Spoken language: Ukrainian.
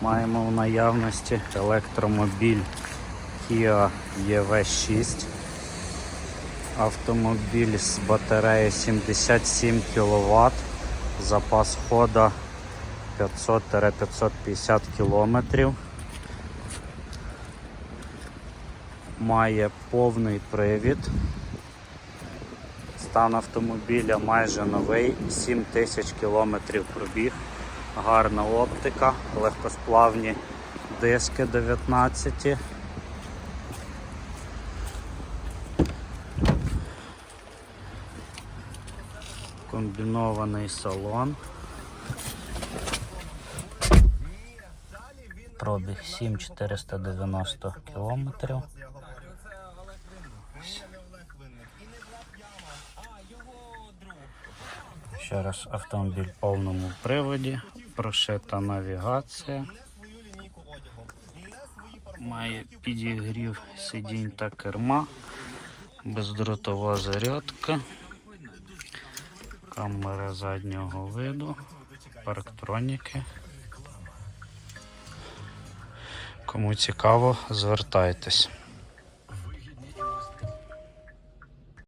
Маємо в наявності електромобіль Kia EV6. Автомобіль з батареєю 77 кВт. Запас хода 500-550 км. Має повний привід. Стан автомобіля майже новий, 7 тисяч кілометрів пробіг, гарна оптика, легкосплавні диски 19. Комбінований салон. Пробіг 7490 кілометрів. Ще раз автомобіль в повному приводі, прошита навігація. Має підігрів сидінь та керма, бездротова зарядка, камера заднього виду, парктроніки. Кому цікаво, звертайтесь.